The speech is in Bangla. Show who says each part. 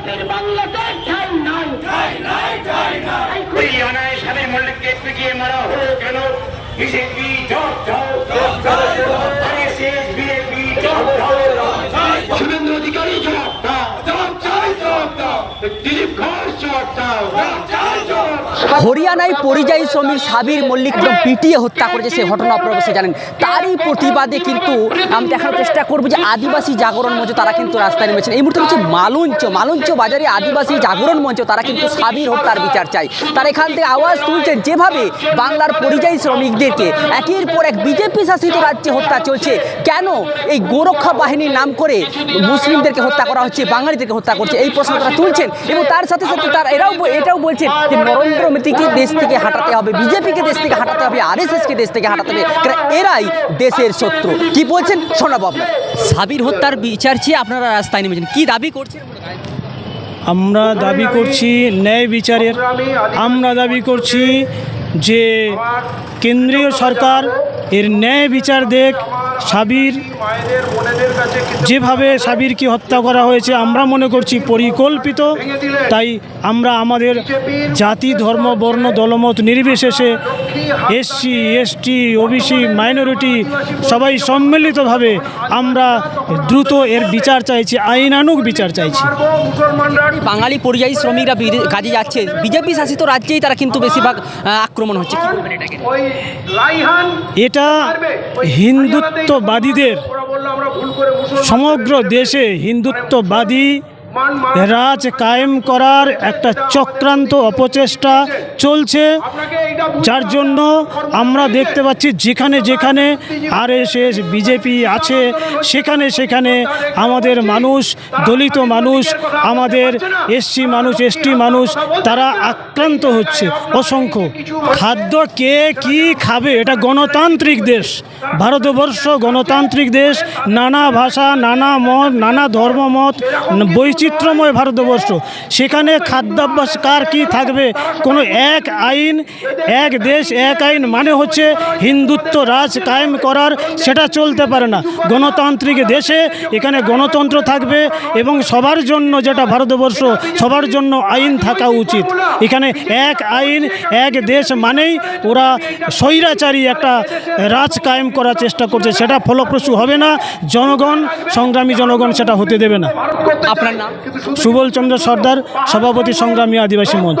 Speaker 1: বিজেপির বাংলাতে ঠাই নাই।
Speaker 2: এই অনায় স্বামী মল্লিককে পিটিয়ে মারা হলো কেন? বিজেপি জব জব আরএসএস বিজেপি জব জব শুভেন্দু অধিকারী জবাব
Speaker 3: হরিয়ানায় পরিযায়ী শ্রমিক সাবির মল্লিক যখন পিটিয়ে হত্যা করেছে সেই ঘটনা আপনারা অবশ্যই জানেন। তারই প্রতিবাদে কিন্তু আমি দেখার চেষ্টা করব যে আদিবাসী জাগরণ মঞ্চ তারা কিন্তু রাস্তায় নেমেছেন। এই মুহূর্তে হচ্ছে মালঞ্চ। মালঞ্চ বাজারে আদিবাসী জাগরণ মঞ্চ তারা কিন্তু সাবির হত্যার বিচার চায়। তারা এখান থেকে আওয়াজ তুলছেন যেভাবে বাংলার পরিযায়ী শ্রমিকদেরকে একের পর এক বিজেপি শাসিত রাজ্যে হত্যা চলছে। কেন এই গোরক্ষা বাহিনীর নাম করে মুসলিমদেরকে হত্যা করা হচ্ছে, বাঙালিদেরকে হত্যা করছে? এই প্রশ্ন তারা তুলছেন। এবং তার সাথে সাথে তার এরাও এটাও বলছেন যে নরেন্দ্র মোদীকে দেশ থেকে হাঁটাতে হবে, বিজেপিকে দেশ থেকে হাঁটাতে হবে, আরএসএসকে দেশ থেকে হাঁটাতে হবে, কারণ এরাই দেশের শত্রু। কি বলছেন? শোনাবো আপনার সাবির হত্যার বিচার চেয়ে আপনারা রাস্তায় নেমেছেন। কি দাবি করছেন?
Speaker 4: আমরা দাবি করছি ন্যায় বিচারের। আমরা দাবি করছি যে কেন্দ্রীয় সরকার এর ন্যায় বিচার দেখ সাবির যেভাবে সাবিরকে হত্যা করা হয়েছে আমরা মনে করছি পরিকল্পিত। তাই আমরা আমাদের জাতি ধর্ম বর্ণ দলমত নির্বিশেষে এসসি এসটি ওবিসি মাইনরিটি সবাই সম্মিলিতভাবে আমরা দ্রুত এর বিচার চাইছি আইনানুগ বিচার চাইছি।
Speaker 3: বাঙালি পরিযায়ী শ্রমিকরা বিদে- কাজে যাচ্ছে। বিজেপি শাসিত রাজ্যেই তারা কিন্তু বেশিরভাগ আক্রমণ হচ্ছে। এটা
Speaker 4: এটা হিন্দুত্ববাদীদের সমগ্র দেশে হিন্দুত্ববাদী রাজ কায়েম করার একটা চক্রান্ত অপচেষ্টা চলছে। যার জন্য আমরা দেখতে পাচ্ছি যেখানে যেখানে আর এস বিজেপি আছে সেখানে সেখানে আমাদের মানুষ দলিত মানুষ আমাদের এসসি মানুষ এসটি মানুষ তারা আক্রান্ত হচ্ছে। অসংখ্য। খাদ্য কে কি খাবে? এটা গণতান্ত্রিক দেশ। ভারতবর্ষ গণতান্ত্রিক দেশ। নানা ভাষা নানা মত নানা ধর্মমত বৈচিত্র্যময় ভারতবর্ষ। সেখানে খাদ্যাভ্যাস কার কী থাকবে? কোনো এক আইন এক দেশ এক আইন মানে হচ্ছে হিন্দুত্ব রাজ কায়েম করার সেটা চলতে পারে না। গণতান্ত্রিক দেশে এখানে গণতন্ত্র থাকবে এবং সবার জন্য যেটা ভারতবর্ষ সবার জন্য আইন থাকা উচিত। এখানে এক আইন এক দেশ মানেই ওরা স্বৈরাচারী একটা রাজ কায়েম করার চেষ্টা করছে সেটা ফলপ্রসূ হবে না জনগণ সংগ্রামী জনগণ সেটা হতে দেবে না।
Speaker 3: আপনার নাম?
Speaker 4: সুবল চন্দ্র সর্দার সভাপতি সংগ্রামী আদিবাসী মঞ্চ।